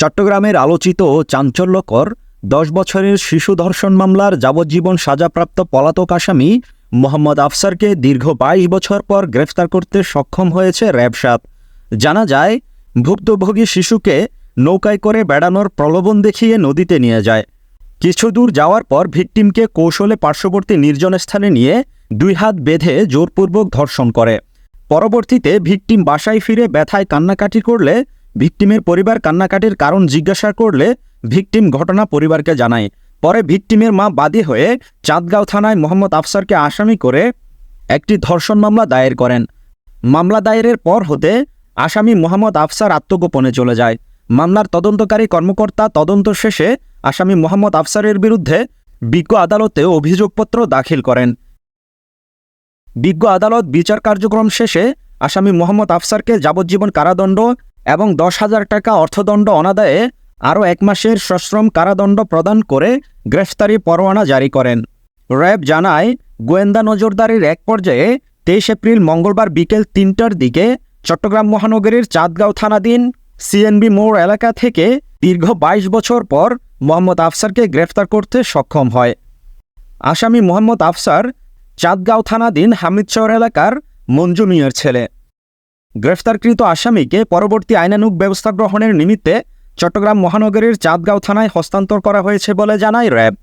চট্টগ্রামের আলোচিত চাঞ্চল্যকর দশ বছরের শিশু ধর্ষণ মামলার যাবজ্জীবন সাজাপ্রাপ্ত পলাতক আসামি মোহাম্মদ আফসারকে দীর্ঘ বাইশ বছর পর গ্রেফতার করতে সক্ষম হয়েছে র্যাবসাপ জানা যায়, ভুক্তভোগী শিশুকে নৌকায় করে বেড়ানোর প্রলোভন দেখিয়ে নদীতে নিয়ে যায়। কিছু দূর যাওয়ার পর ভিকটিমকে কৌশলে পার্শ্ববর্তী নির্জন স্থানে নিয়ে দুই হাত বেঁধে জোরপূর্বক ধর্ষণ করে। পরবর্তীতে ভিকটিম বাসায় ফিরে ব্যথায় কান্নাকাটি করলে ভিকটিমের পরিবার কান্নাকাটির কারণ জিজ্ঞাসা করলে ভিকটিম ঘটনা পরিবারকে জানায়। পরে ভিকটিমের মা বাদী হয়ে চাঁদগাঁও থানায় মোহাম্মদ আফসারকে আসামি করে একটি ধর্ষণ মামলা দায়ের করেন। মামলা দায়েরের পর হতে আসামি মোহাম্মদ আফসার আত্মগোপনে চলে যায়। মামলার তদন্তকারী কর্মকর্তা তদন্ত শেষে আসামি মোহাম্মদ আফসারের বিরুদ্ধে বিজ্ঞ আদালতে অভিযোগপত্র দাখিল করেন। বিজ্ঞ আদালত বিচার কার্যক্রম শেষে আসামি মোহাম্মদ আফসারকে যাবজ্জীবন কারাদণ্ড এবং দশ হাজার টাকা অর্থদণ্ড অনাদায়ে আরও এক মাসের সশ্রম কারাদণ্ড প্রদান করে গ্রেফতারি পরোয়ানা জারি করেন। র্যাব জানায়, গোয়েন্দা নজরদারির এক পর্যায়ে তেইশ এপ্রিল মঙ্গলবার বিকেল তিনটার দিকে চট্টগ্রাম মহানগরীর চাঁদগাঁও থানাধীন সিএনবি মোড় এলাকা থেকে দীর্ঘ বাইশ বছর পর মোহাম্মদ আফসারকে গ্রেফতার করতে সক্ষম হয়। আসামি মোহাম্মদ আফসার চাঁদগাঁও থানাধীন হামিদশহর এলাকার মঞ্জু মিয়ার ছেলে। গ্রেফতারকৃত আসামিকে পরবর্তী আইনানুগ ব্যবস্থা গ্রহণের নিমিত্তে চট্টগ্রাম মহানগরীর চাঁদগাঁও থানায় হস্তান্তর করা হয়েছে বলে জানায় র্যাব।